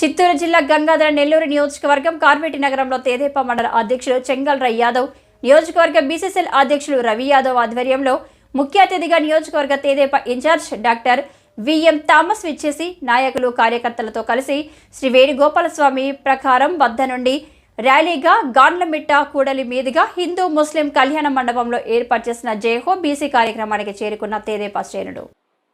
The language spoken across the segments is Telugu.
చిత్తూరు జిల్లా గంగాధర నెల్లూరు నియోజకవర్గం కార్పేటి నగరంలో తేదేపా మండల అధ్యక్షులు చెంగల్రాయ్ యాదవ్ నియోజకవర్గ బీసీసీఎల్ అధ్యక్షులు రవి యాదవ్ ఆధ్వర్యంలో ముఖ్య అతిథిగా నియోజకవర్గ Tedepa in-charge doctor VM Thomas విచ్చేసి నాయకులు కార్యకర్తలతో కలిసి శ్రీ వేణుగోపాలస్వామి ప్రకారం వద్ద నుండి ర్యాలీగా గాండ్లమిట్ట కూడలి మీదుగా హిందూ ముస్లిం కళ్యాణ మండపంలో ఏర్పాటు చేసిన జయహో బీసీ కార్యక్రమానికి చేరుకున్న తేదేపా శ్రేణుడు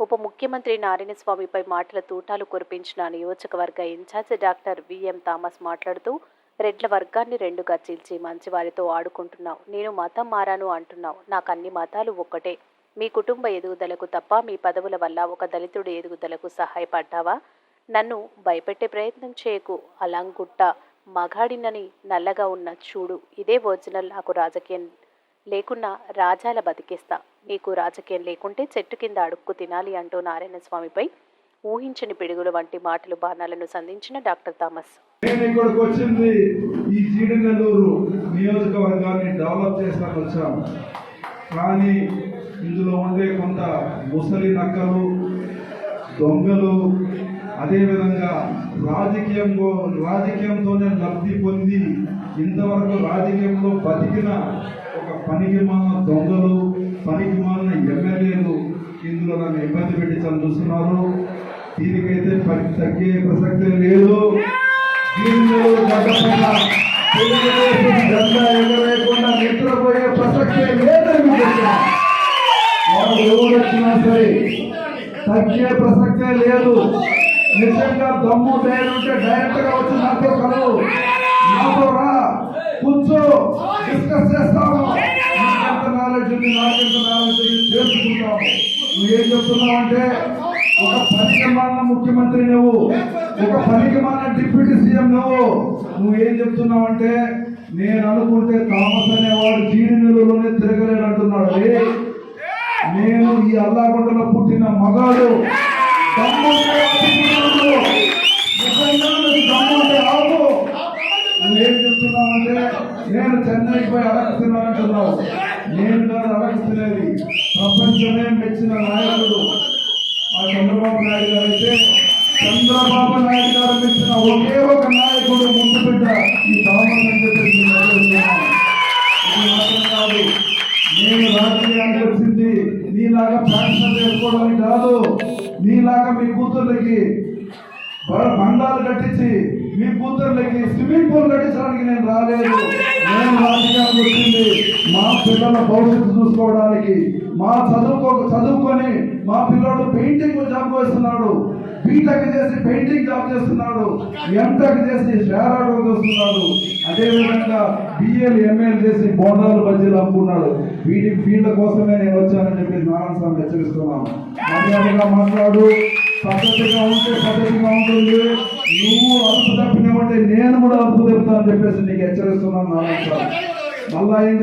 ఉప ముఖ్యమంత్రి నారాయణస్వామిపై మాటల తూటాలు కురిపించిన నియోజకవర్గ ఇన్ఛార్జ్ డాక్టర్ విఎం థామస్ మాట్లాడుతూ రెడ్ల వర్గాన్ని రెండుగా చీల్చి మంచివారితో ఆడుకుంటున్నావు. నేను మతం మారాను అంటున్నావు. నాకు అన్ని మతాలు ఒక్కటే. మీ కుటుంబ ఎదుగుదలకు తప్ప మీ పదవుల వల్ల ఒక దళితుడి ఎదుగుదలకు సహాయపడ్డావా? నన్ను భయపెట్టే ప్రయత్నం చేయకు. అలాంగుట్ట మగాడినని నల్లగా ఉన్న చూడు. ఇదే ఒరిజినల్. నాకు రాజకీయం లేకున్నా రాజాల బతికేస్తా. నీకు రాజకీయం లేకుంటే చెట్టు కింద అడుక్కు తినాలి అంటూ నారాయణ స్వామిపై ఊహించని పిడుగుల వంటి మాటలు బాణాలను సంధించిన డాక్టర్ థామస్. నేను ఇక్కడికి వచ్చింది ఈ జీడినెల్లూరు నియోజకవర్గాన్ని డెవలప్ చేస్తాను వచ్చాను కానీ ఇందులో ఉండే కొంత ముసలి నక్కలు దొంగలు అదేవిధంగా రాజకీయంలో రాజకీయంతోనే లబ్ధి పొంది ఇంతవరకు రాజకీయంలో బతికిన ఒక పనికిమాల దొంగలు పనికిమాలిన ఎమ్మెల్యేలు ఇందులో నన్ను ఇబ్బంది పెట్టించాలని చూస్తున్నారు. దీనికైతే పని తగ్గే ప్రసక్తే లేదు. దీనిలో ఎగరేయకుండా నిద్రపోయే ప్రసక్తే లేదని మీకు ఎవరు వచ్చినా సరే తగ్గే ప్రసక్తే లేదు. నిజంగా దమ్ము ధైర్యం ఉంటే డైరెక్ట్గా వచ్చి నాతో కలవు. నాతో రా. కూర్చో. డిస్కస్ చేస్తాము. నువ్వేం చెప్తున్నావు అంటే ఒక పనికిమాలిన ముఖ్యమంత్రి నువ్వు ఒక పనికిమాలిన డిప్యూటీ సీఎం నువ్వు. నువ్వేం చెప్తున్నావు అంటే నేను అనుకుంటే థామస్ అనేవాడు జీడి నెలలోనే తిరగలేడు అంటున్నాడు. నేను ఈ అల్లాగొండలో పుట్టిన మగాడు. నువ్వేం చెప్తున్నావు అంటే నీకు చెప్తున్నావంటే నేను చెన్నైకి పోయి అడగస్తున్నానంటున్నావు. నేను కాదు ప్రపంచమే మెచ్చిన నాయకుడు. ఆ చంద్రబాబు నాయుడు గారు అయితే చంద్రబాబు నాయుడు గారు మెచ్చిన ఒకే ఒక నాయకుడు ముందు బిడ్డ ఈ థామస్ చెప్పేసి నేను. కాదు. నేను రాజకీయానికి వచ్చింది. నీలాగా ప్రాక్షన్ చేసుకోవడానికి కాదు. నీలాగా మీ కూతుర్లకి బ- బండాలు కట్టించి మీ కూతుర్లకి స్విమ్మింగ్ పూల్ కట్టించడానికి నేను రాలేదు. నేను రాజకీయానికి వచ్చింది. మా పిల్లల భవిష్యత్తు చూసుకోవడానికి మా చదువుకో చదువుకొని మా పిల్లడు పెయింటింగ్ జాబ్ చేస్తున్నాడు. బీటెక్ చేసి పెయింటింగ్ జాబ్ చేస్తున్నాడు. ఎంటెక్ చేసి షేర్ చేస్తున్నాడు అదేవిధంగా బిఏలు ఎంఏలు చేసి బోండాలు బజ్జీలు అమ్ముకున్నాడు. వీటి వీళ్ళ కోసమే నేను వచ్చానని చెప్పి నారాయణ స్వామి హెచ్చరిస్తున్నాను మర్యాదగా మాట్లాడు. పద్ధతిగా ఉంటే పద్ధతిగా ఉంటుంది. నువ్వు అదుపు తప్పినావంటే నేను కూడా అదుపు తప్పుతా అని చెప్పేసి నీకు హెచ్చరిస్తున్నాను నారాయణ స్వామి. మళ్ళా ఏం